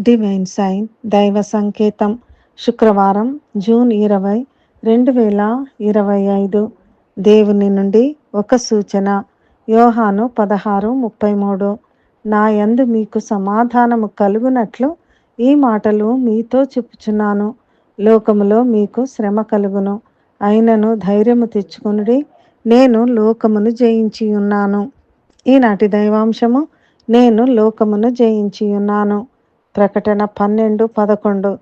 Divine sign దైవ సంకేతం శుక్రవారం జూన్ ఇరవై రెండు వేల ఇరవై ఐదు. దేవుని నుండి ఒక సూచన. యోహాను పదహారు ముప్పై మూడు. నా యందు మీకు సమాధానము కలుగునట్లు ఈ మాటలు మీతో చెప్పుచున్నాను. లోకములో మీకు శ్రమ కలుగును. అయినను ధైర్యము తెచ్చుకునుడి. నేను లోకమును జయించి ఉన్నాను. ఈనాటి దైవాంశము నేను లోకమును జయించి ఉన్నాను. ప్రకటన పన్నెండు పదకొండు.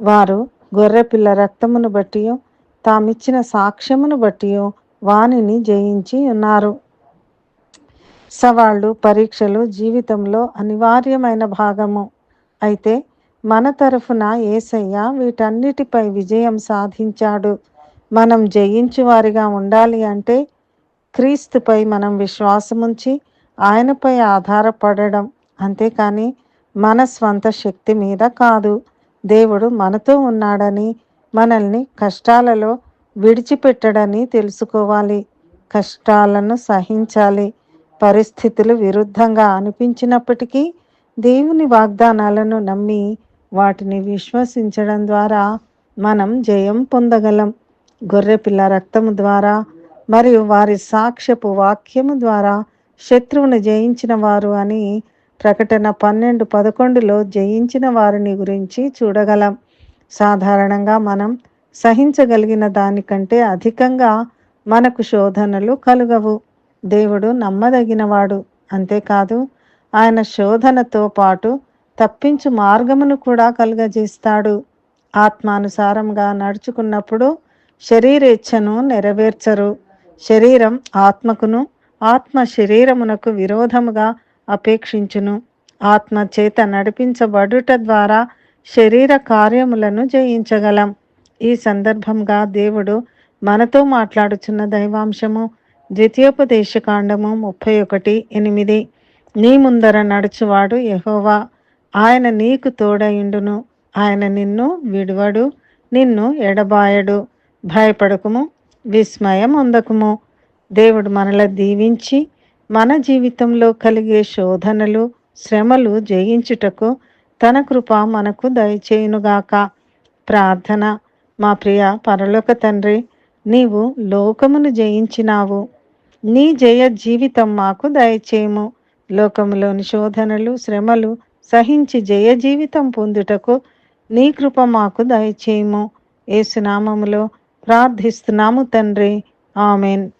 వారు గొర్రెపిల్ల రక్తమును బట్టి తామిచ్చిన సాక్ష్యమును బట్టి వానిని జయించి ఉన్నారు. సవాళ్ళు పరీక్షలు జీవితంలో అనివార్యమైన భాగము. అయితే మన తరఫున ఏసయ్య వీటన్నిటిపై విజయం సాధించాడు. మనం జయించువారిగా ఉండాలి అంటే క్రీస్తుపై మనం విశ్వాసముంచి ఆయనపై ఆధారపడడం అంతేకాని మన స్వంత శక్తి మీద కాదు. దేవుడు మనతో ఉన్నాడని మనల్ని కష్టాలలో విడిచిపెట్టడని తెలుసుకోవాలి. కష్టాలను సహించాలి. పరిస్థితులు విరుద్ధంగా అనిపించినప్పటికీ దేవుని వాగ్దానాలను నమ్మి వాటిని విశ్వసించడం ద్వారా మనం జయం పొందగలం. గొర్రెపిల్ల రక్తము ద్వారా మరియు వారి సాక్ష్యపు వాక్యము ద్వారా శత్రువును జయించిన వారు అని ప్రకటన పన్నెండు పదకొండులో జయించిన వారిని గురించి చూడగలం. సాధారణంగా మనం సహించగలిగిన దానికంటే అధికంగా మనకు శోధనలు కలుగవు. దేవుడు నమ్మదగినవాడు. అంతేకాదు ఆయన శోధనతో పాటు తప్పించు మార్గమును కూడా కలుగజేస్తాడు. ఆత్మానుసారంగా నడుచుకున్నప్పుడు శరీరేచ్ఛను నెరవేర్చరు. శరీరం ఆత్మకును ఆత్మ శరీరమునకు విరోధముగా అపేక్షించును. ఆత్మ చేత నడిపించబడుట ద్వారా శరీర కార్యములను జయించగలం. ఈ సందర్భంగా దేవుడు మనతో మాట్లాడుచున్న దైవాంశము ద్వితీయోపదేశకాండము ముప్పై ఒకటి ఎనిమిది. నీ ముందర నడుచువాడు యహోవా. ఆయన నీకు తోడయుండును. ఆయన నిన్ను విడువడు. నిన్ను ఎడబాయడు. భయపడకుము. విస్మయం అందకుము దేవుడు మనల దీవించి మన జీవితంలో కలిగే శోధనలు శ్రమలు జయించుటకు తన కృప మనకు దయచేయునుగాక. ప్రార్థన. మా ప్రియ పరలోక తండ్రి నీవు లోకమును జయించినావు. నీ జయ జీవితం మాకు దయచేయము. లోకములోని శోధనలు శ్రమలు సహించి జయ జీవితం పొందుటకు నీ కృప మాకు దయచేయము. ఏసునామములో ప్రార్థిస్తున్నాము తండ్రి. ఆమెన్.